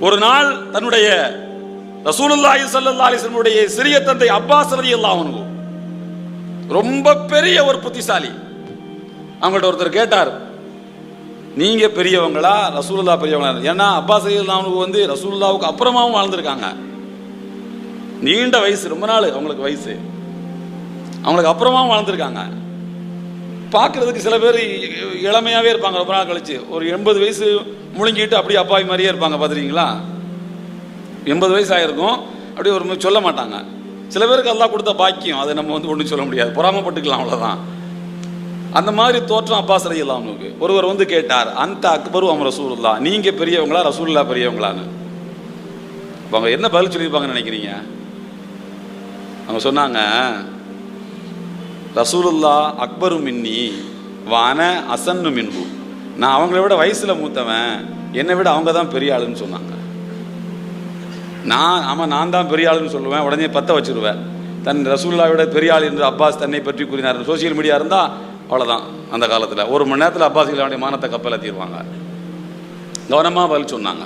ஒரு நாள் தன்னுடைய ரசூலுல்லாஹி ஸல்லல்லாஹு அலைஹி வஸல்லமுடைய சிறிய தந்தை அப்பாஸ் ரலியல்லாஹு அன்ஹு ரொம்ப பெரிய ஒரு புத்திசாலி. அவங்கள்ட்ட ஒருத்தர் கேட்டார் நீங்க பெரியவங்களா? ரசூலுல்லாஹ் பெரியவங்களா? ஏன்னா அப்பாஸ் ரலியல்லாஹு வந்து ரசூலுல்லாஹ்வுக்கு அப்புறமாவும் வாழ்ந்திருக்காங்க. நீண்ட வயசு ரொம்ப நாள் அவங்களுக்கு வயசு. அவங்களுக்கு அப்புறமாவும் வாழ்ந்திருக்காங்க. பார்க்குறதுக்கு சில பேர் இளமையாகவே இளமையாவே இருப்பாங்க. ரொம்ப நாள் கழிச்சு. ஒரு எண்பது வயசு முழுங்கிட்டு அப்படியே அப்பாவி மாதிரியே இருப்பாங்க. பார்த்துருக்கீங்களா? எண்பது வயசு ஆகிருக்கும் அப்படியே ஒரு சொல்ல மாட்டாங்க. சில பேருக்கு எல்லாம் கொடுத்த பாக்கியம். அதை நம்ம வந்து ஒன்றும் சொல்ல முடியாது. பொறாமப்பட்டுக்கலாம் அவ்வளோதான் அந்த மாதிரி தோற்றம் அப்பா ரலியல்லாஹு அவனுக்கு ஒருவர் வந்து கேட்டார் அந்த அக்பரு அவன் ரசூல்லா நீங்கள் பெரியவங்களா? ரசூல்லா பெரியவங்களான்னு. அவங்க என்ன பதில் சொல்லியிருப்பாங்கன்னு நினைக்கிறீங்க? அவங்க சொன்னாங்க ரசூலுல்லா அக்பரு மின்னி வான அசன்னு மின்பு நான் அவங்கள விட வயசில் மூத்தவன் என்னை விட அவங்க தான் பெரிய ஆளுன்னு சொன்னாங்க. நான் ஆமாம் நான் தான் பெரிய ஆளுன்னு சொல்லுவேன் உடனே பற்ற வச்சிருவேன். தன் ரசூல்லா விட பெரிய ஆள் என்று அப்பாஸ் தன்னை பற்றி கூறினார். சோசியல் மீடியா இருந்தால் அவ்வளோதான் அந்த காலத்தில். ஒரு மணி நேரத்தில் அப்பாஸ் இல்லாவுடைய மானத்தை கப்பல் ஏற்றிடுவாங்க கவனமாக பதில் சொன்னாங்க.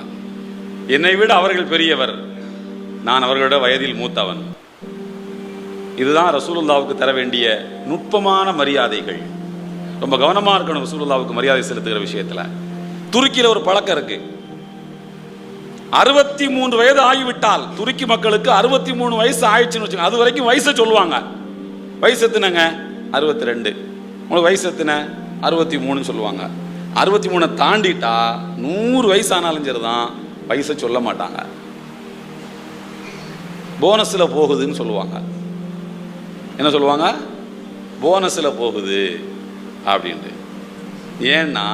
என்னை விட அவர்கள் பெரியவர். நான் அவர்களோட வயதில் மூத்தவன். இதுதான் ரசூலுல்லாவுக்கு தர வேண்டிய நுட்பமான மரியாதைகள். ரொம்ப கவனமாக இருக்கணும் ரசூலுல்லாவுக்கு மரியாதை செலுத்துகிற விஷயத்தில். துருக்கியில் ஒரு பழக்கம் இருக்கு. அறுபத்தி மூன்று வயது ஆகிவிட்டால் துருக்கி மக்களுக்கு அறுபத்தி மூணு வயசு ஆயிடுச்சுன்னு வச்சுக்கோங்க. அது வரைக்கும் வயசை சொல்லுவாங்க. வயசு எத்தினங்க? அறுபத்தி ரெண்டு உங்களுக்கு வயசு எத்தின? அறுபத்தி மூணுன்னு சொல்லுவாங்க. அறுபத்தி மூணை தாண்டிட்டா நூறு வயசு ஆனாலும் சரிதான் வயசை சொல்ல மாட்டாங்க. போனஸில் போகுதுன்னு சொல்லுவாங்க. என்ன சொல்லுவாங்க? போனஸில் போகுது அப்படின்ட்டு. ஏன்னா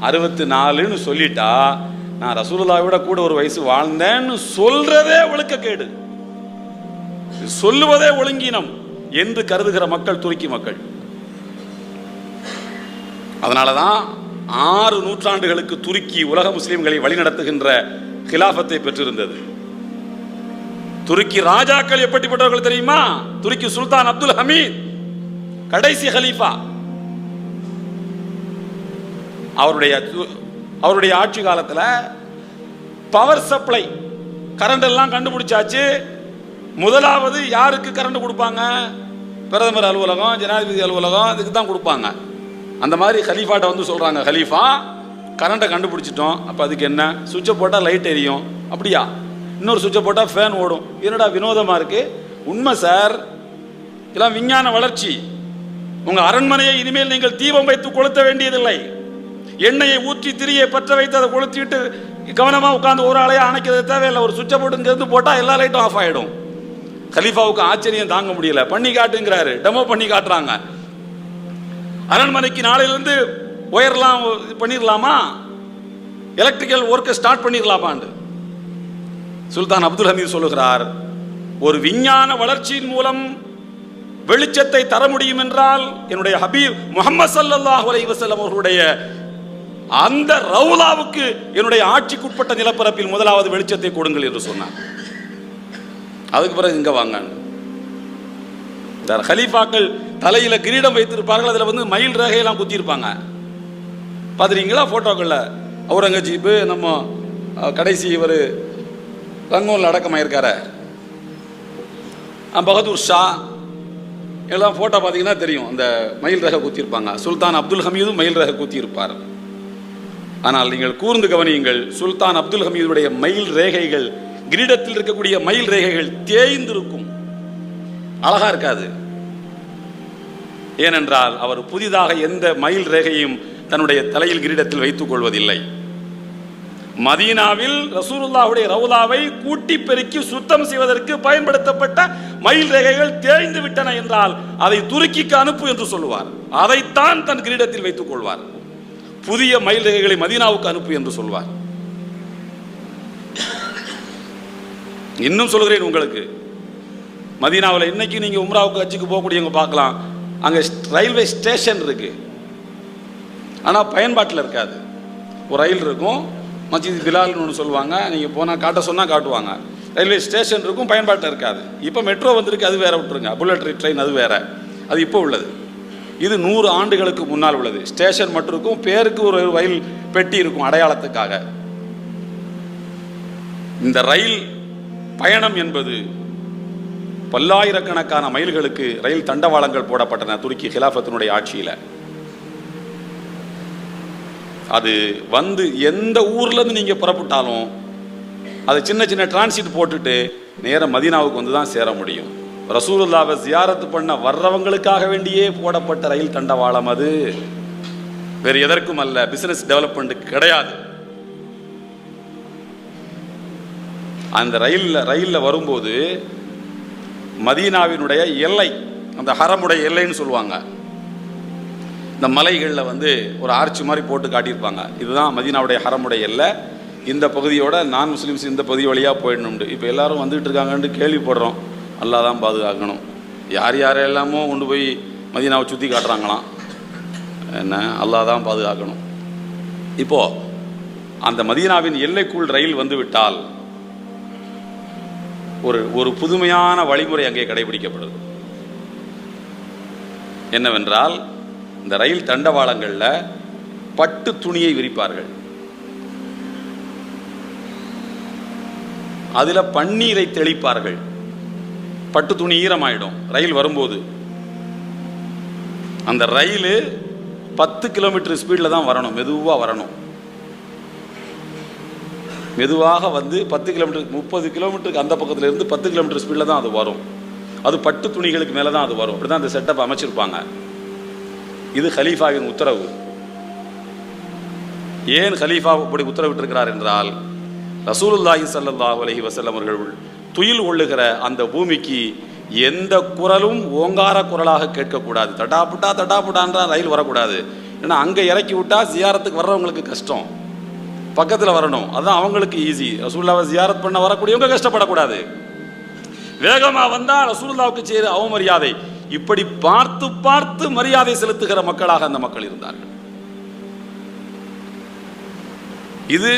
அறுபத்தி நாலுன்னு சொல்லிட்டா நான் ரசூலுல்லாவோட கூட ஒரு வயசு வாழ்ந்தேன்னு சொல்றதே ஒழுக்கக்கேடு. சொல்லுவதே ஒழுங்கினம் என்று கருதுகிற மக்கள் துருக்கி மக்கள். அதனால தான் ஆறு நூற்றாண்டுகளுக்கு துருக்கி உலக முஸ்லிம்களை வழிநடத்துகின்ற கிலாஃபத்தை பெற்றிருந்தது. துருக்கி ராஜாக்கள் எப்படிப்பட்டவர்கள் தெரியுமா? துருக்கி சுல்தான் அப்துல் ஹமீத் கடைசி ஹலீஃபா. அவருடைய அவருடைய ஆட்சி காலத்தில் பவர் சப்ளை கரண்ட் எல்லாம் கண்டுபிடிச்சாச்சு. முதலாவது யாருக்கு கரண்ட் கொடுப்பாங்க? பிரதமர் அலுவலகம் ஜனாதிபதி அலுவலகம் இதுக்கு தான் கொடுப்பாங்க. அந்த மாதிரி ஹலீஃபாட்ட வந்து சொல்கிறாங்க ஹலீஃபா கரண்ட்டை கண்டுபிடிச்சிட்டோம். அப்போ அதுக்கு என்ன? சுவிட்சை போட்டால் லைட் எரியும். அப்படியா? இன்னொரு சுவிட்சை போட்டால் ஃபேன் ஓடும். என்னடா வினோதமாக இருக்குது உண்மை சார் இதெல்லாம் விஞ்ஞான வளர்ச்சி. உங்கள் அரண்மனையை இனிமேல் நீங்கள் தீபம் வைத்து கொளுத்த வேண்டியதில்லை. எண்ணெயை ஊற்றி திரியை பற்ற வைத்து அதை கொளுத்திட்டு கவனமாக உட்காந்து ஒரு ஆளையாக அணைக்கிறது தேவையில்லை. ஒரு சுவிட்சை போட்டு இங்கேருந்து போட்டால் எல்லா லைட்டும் ஆஃப் ஆகிடும் கலீஃபாவுக்கு ஆச்சரியம் தாங்க முடியல. பண்ணி காட்டுங்கிறாரு. டெமோ பண்ணி காட்டுறாங்க. அரண்மனைக்கு நாளையிலேருந்து ஒயர்லாம் பண்ணிடலாமா? எலக்ட்ரிக்கல் ஒர்க்கை ஸ்டார்ட் பண்ணிடலாமான்னு சுல்தான் அப்துல் ஹமீத் சொல்லுகிறார் ஒரு விஞ்ஞான வளர்ச்சியின் மூலம் வெளிச்சத்தை தர முடியும் என்றால் என்னுடைய ஹபீப் முகமது சல்லாஹ் அலைஹி வசல்லம் அவர்களுடைய அந்த ரவுலாவுக்கு என்னுடைய ஆட்சிக்குட்பட்ட நிலப்பரப்பில் முதலாவது வெளிச்சத்தை கொடுங்கள் என்று சொன்னார். அதுக்கு பிறகு இங்க வாங்க. ஹலீஃபாக்கள் தலையில கிரீடம் வைத்திருப்பார்கள் அதுல வந்து மயில் ரேகையெல்லாம் குத்தியிருப்பாங்க. பார்த்துருக்கீங்களா போட்டோக்கள்ல? அவுரங்கஜீப் நம்ம கடைசி இவர் ரங்கூன்ல அடக்கமாயிருக்காரு. பகதூர் ஷா எல்லாம் ஃபோட்டோ பார்த்தீங்கன்னா தெரியும். அந்த மயில் ரக குத்தியிருப்பாங்க. சுல்தான் அப்துல் ஹமீதும் மயில் ரக குத்தியிருப்பார். ஆனால் நீங்கள் கூர்ந்து கவனியுங்கள் சுல்தான் அப்துல் ஹமீதுடைய மயில் ரேகைகள் கிரீடத்தில் இருக்கக்கூடிய மயில் ரேகைகள் தேய்ந்திருக்கும். அழகா இருக்காது. ஏனென்றால் அவர் புதிதாக எந்த மயில் ரேகையும் தன்னுடைய தலையில் கிரீடத்தில் வைத்துக் கொள்வதில்லை. மதீனாவில் ரசூருல்லாவுடைய ரவுலாவை கூட்டி பெருக்கி சுத்தம் செய்வதற்கு பயன்படுத்தப்பட்ட மயில் ரேகைகள் தேய்ந்து விட்டன என்றால் அதை துருக்கிக்கு அனுப்பு என்று சொல்லுவார். அதைத்தான் தன் கிரீடத்தில் வைத்துக் கொள்வார். புதிய மயில் ரேகைகளை மதீனாவுக்கு அனுப்பு என்று சொல்வார். இன்னும் சொல்கிறேன் உங்களுக்கு. மதீனாவில் இன்னைக்கு நீங்க உம்ராவுக்கு ஹஜ்ஜுக்கு போகக்கூடியவங்க பார்க்கலாம். அங்க ரயில்வே ஸ்டேஷன் இருக்கு. ஆனால் பயன்பாட்டில் இருக்காது. ஒரு ரயில் இருக்கும் மஜித் பிலால்னு ஒன்று சொல்லுவாங்க. நீங்கள் போனால் காட்ட சொன்னால் காட்டுவாங்க. ரயில்வே ஸ்டேஷன் இருக்கும் பயன்பாட்டில் இருக்காது. இப்போ மெட்ரோ வந்திருக்கு அது வேற விட்டுருங்க. புல்லட் ட்ரெயின் அது வேற. அது இப்போ உள்ளது. இது நூறு ஆண்டுகளுக்கு முன்னால் உள்ளது. ஸ்டேஷன் மட்டும் இருக்கும் பேருக்கு ஒரு ரயில் பெட்டி இருக்கும் அடையாளத்துக்காக. இந்த ரயில் பயணம் என்பது பல்லாயிரக்கணக்கான மைல்களுக்கு ரயில் தண்டவாளங்கள் போடப்பட்டன துருக்கி ஹிலாஃபத்தினுடைய ஆட்சியில். அது வந்து எந்த ஊர்லேருந்து நீங்கள் புறப்பட்டாலும் அது சின்ன சின்ன டிரான்சிட் போட்டுட்டு நேராக மதீனாவுக்கு வந்து தான் சேர முடியும். ரசூலுல்லாவை ஜியாரத்து பண்ண வர்றவங்களுக்காக வேண்டியே போடப்பட்ட ரயில் தண்டவாளம் அது. வேறு எதற்கும் அல்ல பிசினஸ் டெவலப்மெண்ட் கிடையாது. அந்த ரயிலில் ரயிலில் வரும்போது மதீனாவினுடைய எல்லை அந்த ஹரமுடைய எல்லைன்னு சொல்லுவாங்க. இந்த மலைகளில் வந்து ஒரு ஆர்ச்சி மாதிரி போட்டு காட்டியிருப்பாங்க. இதுதான் மதீனாவுடைய ஹரமுடைய எல்லை. இந்த பகுதியோட நான் முஸ்லீம்ஸ் இந்த பகுதி வழியாக போயிடணும்னு இப்போ எல்லாரும் வந்துகிட்டு இருக்காங்கன்ட்டு கேள்விப்படுறோம். அல்லாஹ் தான் பாதுகாக்கணும். யார் யாரெல்லாமோ கொண்டு போய் மதீனாவை சுற்றி காட்டுறாங்களாம். என்ன? அல்லாஹ் தான் பாதுகாக்கணும். இப்போது அந்த மதீனாவின் எல்லைக்குள் ரயில் வந்து விட்டால் ஒரு ஒரு புதுமையான வழிமுறை அங்கே கடைபிடிக்கப்படுது. என்னவென்றால் இந்த ரயில் தண்டவாளங்களில் பட்டு துணியை விரிப்பார்கள். அதில் பன்னீரை தெளிப்பார்கள். பட்டு துணி ஈரமாயிடும். ரயில் வரும்போது. அந்த ரயில் பத்து கிலோமீட்டர் ஸ்பீடில் தான் வரணும். மெதுவாக வரணும். மெதுவாக வந்து பத்து கிலோமீட்டர் முப்பது கிலோமீட்டருக்கு அந்த பக்கத்தில் இருந்து பத்து கிலோமீட்டர் ஸ்பீடில் தான் அது வரும். அது பட்டு துணிகளுக்கு மேலே தான் அது வரும். அப்படி தான் அந்த செட்டப் அமைச்சிருப்பாங்க. இது ஹலீஃபாவின் உத்தரவு. ஏன் ஹலீஃபா இப்படி உத்தரவிட்டிருக்கிறார் என்றால் ரசூலுல்லாஹி சல்லாஹூ அலஹி வசல்லம் அவர்கள் துயில் கொள்ளுகிற அந்த பூமிக்கு எந்த குரலும் ஓங்கார குரலாக கேட்கக்கூடாது. தடாப்புட்டா தடாப்புட்டான்றா ரயில் வரக்கூடாது. ஏன்னா அங்கே இறக்கி விட்டா ஜியாரத்துக்கு வர்றவங்களுக்கு கஷ்டம். பக்கத்தில் வரணும். அதுதான் அவங்களுக்கு ஈஸி ரசூல்லாவை ஜியாரத் பண்ண வரக்கூடியவங்க கஷ்டப்படக்கூடாது. வேகமாக வந்தால் ரசூல்லாவுக்கு செய்கிற அவமரியாதை. இப்படி பார்த்து பார்த்து மரியாதை செலுத்துகிற மக்களாக அந்த மக்கள் இருந்தார்கள். இது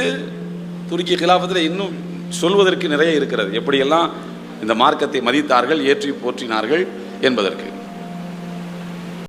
துருக்கி கிலாபத்தில் இன்னும் சொல்வதற்கு நிறைய இருக்கிறது. எப்படியெல்லாம் இந்த மார்க்கத்தை மதித்தார்கள் ஏற்றி போற்றினார்கள் என்பதற்கு.